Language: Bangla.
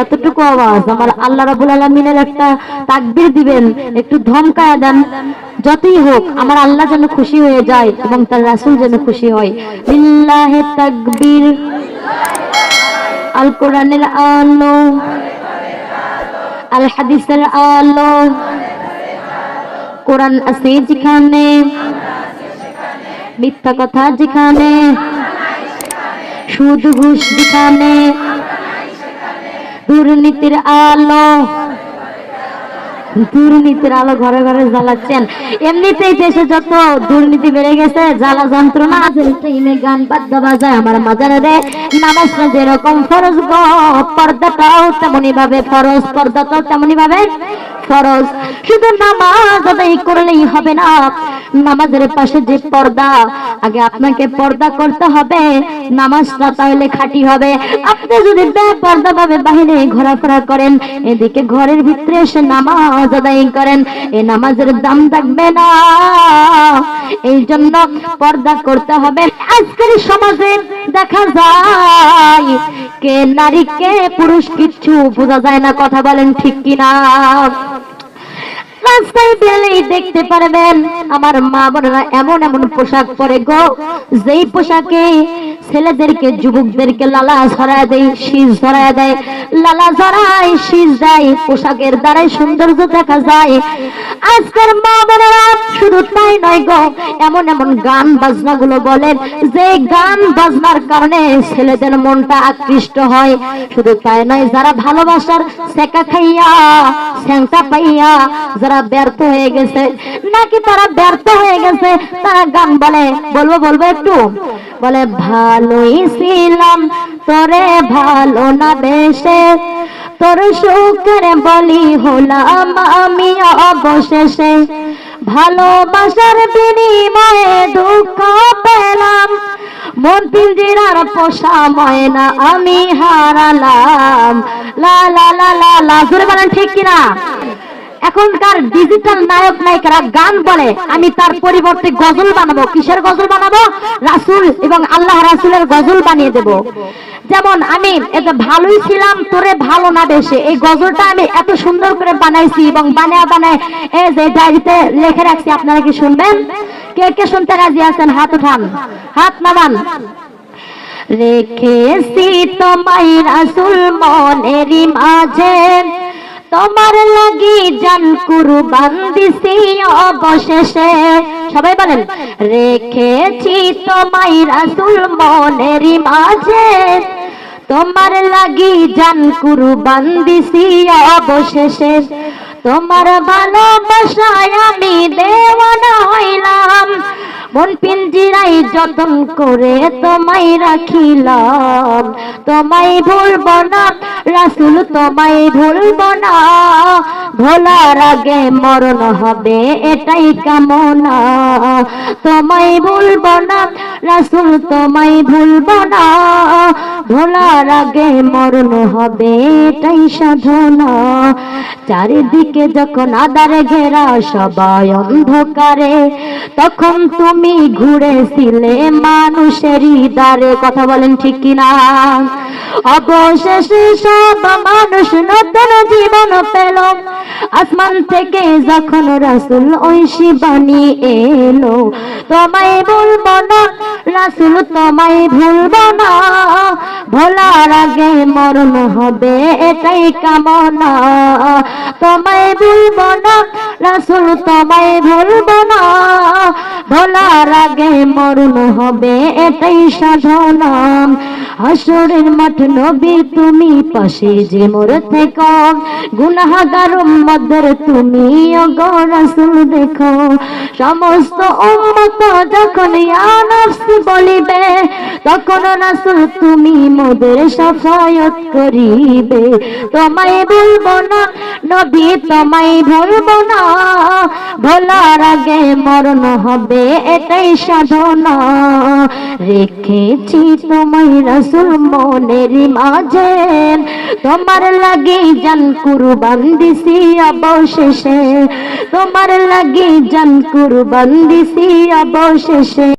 এতটুকু আওয়াজ, আমার আল্লাহ রাবুল আলমিনের একটা তাকবির দিবেন, একটু ধমকায় দেন। যতই হোক, আমার আল্লাহ যেন খুশি হয়ে যায় এবং তার রাসূল যেন খুশি হয়। লিল্লাহে তাকবীর। আল কোরআনের আলো। আল হাদিসের আলো। কোরআন আছে যেখানে, মিথ্যা কথা যেখানে। সুদ ঘুষ যেখানে দুর্নীতির আলো ঘরে ঘরে জ্বালাচ্ছেন। এমনিতেই দেশে যত দুর্নীতি বেড়ে গেছে, জ্বালা যন্ত্রণা টাইমে গান বাদ্য বাজায় আমার মাজারে রে নামাজটা যেরকম ফরজ পর্দাটাও তেমনি ভাবে ফরজ, পর্দাটাও তেমনি ভাবে ফরজ। শুধু নামাজ আদায় করলেই হবে না। নামাজের পাশে যে পর্দা, আগে আপনাকে পর্দা করতে হবে। নামাজটা তাহলে খাঁটি হবে। আপনি যদি পর্দা ভাবে বাহিরে ঘোরাফেরা করেন, এদিকে ঘরের ভিতরে এসে নামাজ আদায় করেন। এই নামাজের দাম থাকবে না। এই জন্য পর্দা করতে হবে। আজকের সমাজে দেখা যায়, কে নারী, কে পুরুষ কিছু বোঝা যায় না। কথা বলেন ঠিক কিনা? রাস্তায় বেলেই দেখতে পারবেন, আমার মা বোনেরা এমন এমন পোশাক পরে গো, যেই পোশাকে ছেলেদেরকে, যুবকদেরকে লালা ছড়ায় দেয়, শীষ ধরায় দেয়। লালা ছড়ায় শীষ দেয়, পোশাকের দ্বারাই সৌন্দর্য দেখা যায়। আজকের মা বোনেরা শুধু তাই নয় গো, এমন এমন গান বাজনা গুলো বলেন, যে গান বাজনার কারণে ছেলেদের মনটা আকৃষ্ট হয়। শুধু তাই নয়, যারা ভালোবাসার সেকা খাইয়া স্যাংটা পাইয়া যারা ব্যর্থ হয়ে গেছে। নাকি তারা ব্যর্থ হয়ে গেছে? তারা গান বলে, বলব বলব একটু? বলে, ভালোই ছিলাম, তোরে ভালো না বেশে। তোর সুখের বলি হলাম আমি অবশেষে। ভালোবাসার বিনিময়ে দুঃখ পেলাম। মন পিঞ্জিরার পোষা ময়না আমি হারালাম। লা লা লা লা লা, জোরে বলেন ঠিক কিনা? এখনকার ডিজিটাল নায়ক নায়িকারা গান বলে, আমি তার পরিবর্তে গজল বানাবো। কিসের গজল বানাবো? রাসূল এবং আল্লাহ রাসূলের গজল বানিয়ে দেব। যেমন আমি এতে ভালোই ছিলাম, তোরে ভালো না বেশে। এই গজলটা আমি এত সুন্দর করে বানাইছি এবং বানায় বানায় এই যে ডায়েরিতে লিখে রাখছি, আপনারা কি শুনবেন? কে কে শুনতে রাজি আছেন? হাত উঠান। হাত নামান। রেখেছি তোমায় রাসূল মনেরই মাঝে। তোমার লাগি জান কুরবান দিছি অবশেষে। সবাই বলেন, রেখেছি তোমায় রাসূল মনেরই মাঝে। তোমার লাগি জান কুরবান দিছি অবশেষে। তোমার ভালোবাসায় আমি দেওয়ানা হইলাম। মন পিঞ্জিরাই যতন করে তোমায় রাখিলাম। তোমায় ভুলব না রাসুল তোমায় ভুলব না। ভোলার আগে মরণ হবে, এটাই কামনা। তোমায় ভুলব না রাসুল তোমায় ভুলব না। ভোলার আগে মরণ হবে, এটাই সাধনা। চারিদিকে যখন আদারে ঘেরা, সবাই অন্ধকারে। তখন তুমি ঘুরেছিলে মানুষের দ্বারে কথা বলেন ঠিক কিনা? অবশেষে মানুষ নতুন জীবন পেল। আসমান থেকে যখন রাসুল ঐশী বাণী এলো, তোমায় বলব না, রাসুল তোমায় ভুলবো না। ভোলার আগে মরণ হবে এটাই কামনা। তোমায় ভুলবো না, রাসুল তোমায় ভুলবো না। ভোলার আগে মরণ হবে এটাই সাধনা। হাসরের মাঠ নবী তুমি, পাশে যে মোর থেকে। গুনাহগার উম্মদের তুমি রাসূল দেখো। সমস্ত উম্মত যখন ইয়া বলিবে, তখন রাসূল তুমি মোদের সাফায়াত করিবে। তোমায় ভুলবো না, নবী তোমায় ভুলবো না। ভোলার আগে মরণ হবে এটাই সাধনা। রেখেছি তোমায় রসুল মনের মাঝে। তোমার লাগে জান কুরবান দিছি অবশেষে। তোমার লাগে জান কুরবান দিছি অবশেষে।